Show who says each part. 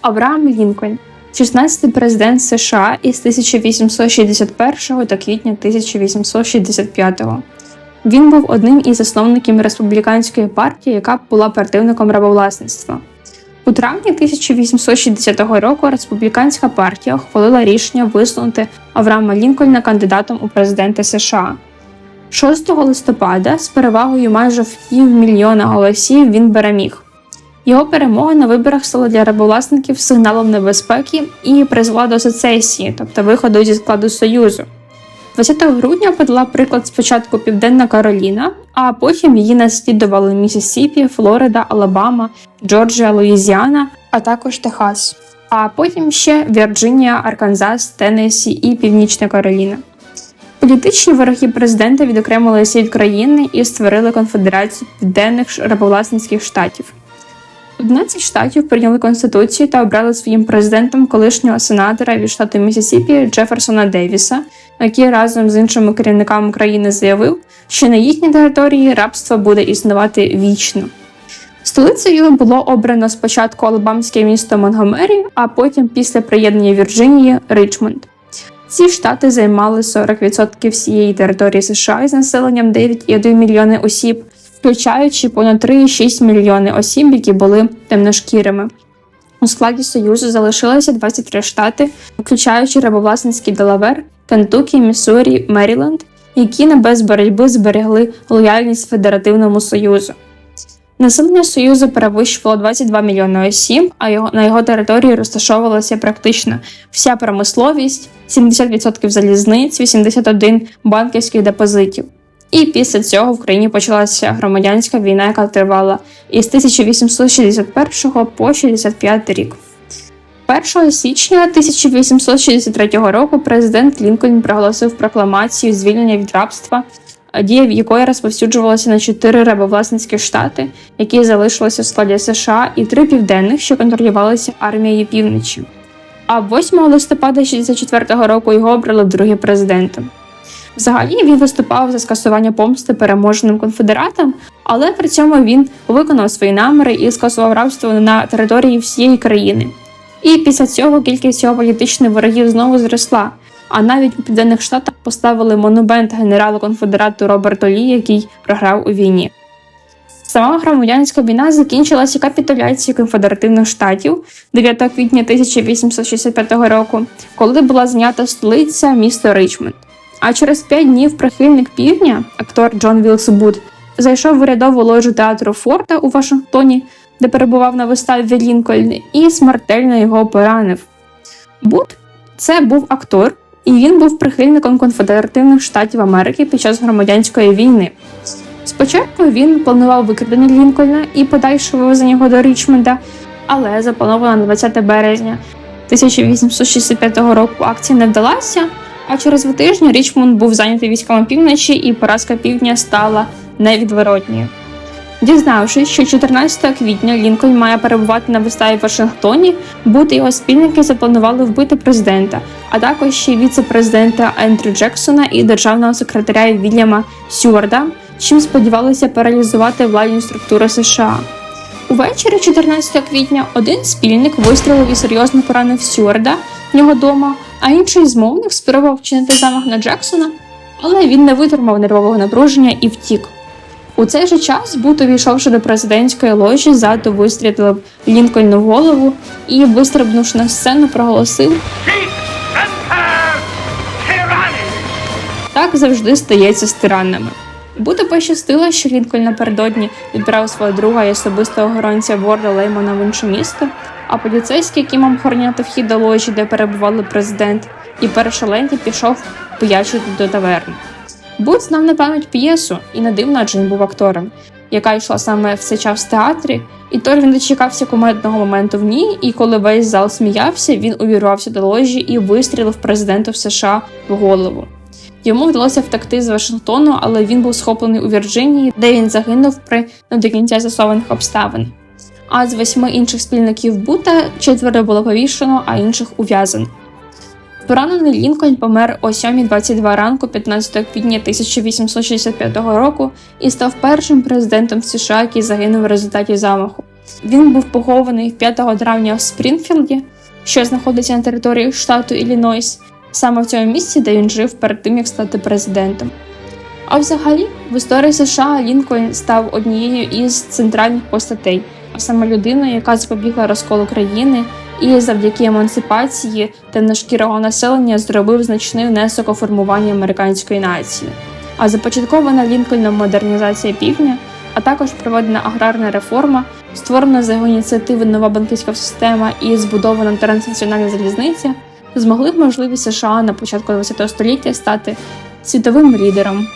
Speaker 1: Авраам Лінкольн, 16-й президент США із 1861 до квітня 1865. Він був одним із засновників республіканської партії, яка була противником рабовласництва. У травні 1860 року республіканська партія ухвалила рішення висунути Авраама Лінкольна кандидатом у президенти США. 6 листопада з перевагою майже в півмільйона голосів він переміг. Його перемога на виборах стала для рабовласників сигналом небезпеки і призвела до сецесії, тобто виходу зі складу Союзу. 20 грудня подала приклад спочатку Південна Кароліна, а потім її наслідували Місісіпі, Флорида, Алабама, Джорджія, Луїзіана, а також Техас. А потім ще Вірджинія, Арканзас, Теннессі і Північна Кароліна. Політичні вороги президента відокремилися від країни і створили конфедерацію південних рабовласницьких штатів. 11 штатів прийняли конституцію та обрали своїм президентом колишнього сенатора від штату Місісіпі Джеферсона Девіса, який разом з іншими керівниками країни заявив, що на їхній території рабство буде існувати вічно. Столицею було обрано спочатку алабамське місто Монгомері, а потім після приєднання Вірджинії Ричмонд. Ці штати займали 40% всієї території США із населенням 9,1 мільйони осіб, включаючи понад 3,6 мільйони осіб, які були темношкірими. У складі Союзу залишилося 23 штати, включаючи рабовласницький Делавер, Кентукі, Міссурі, Меріленд, які не без боротьби зберегли лояльність Федеративному Союзу. Населення Союзу перевищувало 22 мільйони осіб, а його, на його території розташовувалася практично вся промисловість, 70% залізниць, 81 банківських депозитів. І після цього в країні почалася громадянська війна, яка тривала із 1861 по 65 рік. 1 січня 1863 року президент Лінкольн проголосив прокламацію звільнення від рабства, дія в якої розповсюджувалася на чотири рабовласницькі штати, які залишилися в складі США, і три південних, що контролювалися армією півночі. А 8 листопада 64 року його обрали другим президентом. Взагалі він виступав за скасування помсти переможеним конфедератам, але при цьому він виконав свої наміри і скасував рабство на території всієї країни. І після цього кількість його політичних ворогів знову зросла. А навіть у південних штатах поставили монумент генералу конфедерату Роберту Лі, який програв у війні. Сама громадянська війна закінчилася капітуляцією конфедеративних штатів 9 квітня 1865 року, коли була знята столиця місто Ричмонд. А через п'ять днів прихильник півдня, актор Джон Вілс Буд, зайшов в урядову ложу театру Форта у Вашингтоні, де перебував на виставі Лінкольн, і смертельно його поранив. Буд це був актор, і він був прихильником конфедеративних штатів Америки під час громадянської війни. Спочатку він планував викрадення Лінкольна і подальше вивезення його до Річмонда, але запланована на 20 березня 1865 року акція не вдалася. А через два тижні Річмонд був зайнятий військами півночі, і поразка півдня стала невідворотньою. Дізнавшись, що 14 квітня Лінкольн має перебувати на виставі в Вашингтоні, Бут і його спільники запланували вбити президента, а також ще віце-президента Ендрю Джексона і державного секретаря Вільяма Сюарда, чим сподівалися паралізувати владні структури США. Увечері 14 квітня один спільник вистрілив і серйозно поранив Сюарда в нього дома, а інший змовник спробував вчинити замах на Джексона, але він не витримав нервового напруження і втік. У цей же час Бут, увійшовши до президентської ложі, ззаду вистрілив Лінкольну в голову і, вистрибнувши на сцену, проголосив! Так завжди стається з тиранами. Буту пощастило, що Лінкольн напередодні відбирав свого друга і особистого охоронця Ворда Леймона в інше місто, а поліцейський, який мав охороняти вхід до ложі, де перебували президент, і першоленті пішов пиячити до таверни. Бут знав на пам'ять п'єсу, і не дивно, адже він був актором, яка йшла саме в цей час в театрі, і тож він дочекався кумедного моменту в ній, і коли весь зал сміявся, він увірвався до ложі і вистрілив президенту в США в голову. Йому вдалося втекти з Вашингтону, але він був схоплений у Вірджинії, де він загинув при не до кінця з'ясованих обставин. А з восьми інших спільників Бута четверо було повішено, а інших ув'язано. Поранений Лінкольн помер о 7.22 ранку 15 квітня 1865 року і став першим президентом США, який загинув в результаті замаху. Він був похований 5 травня в Спрінфілді, що знаходиться на території штату Іллінойс, саме в цьому місці, де він жив перед тим, як стати президентом. А взагалі, в історії США Лінкольн став однією із центральних постатей, а саме людиною, яка запобігла розколу країни і завдяки емансипації темношкірого населення зробив значний внесок у формування американської нації. А започаткована Лінкольном модернізація півдня, а також проведена аграрна реформа, створена за його ініціативи нова банківська система і збудована транснаціональна залізниця, змогли б можливість США на початку ХХ століття стати світовим лідером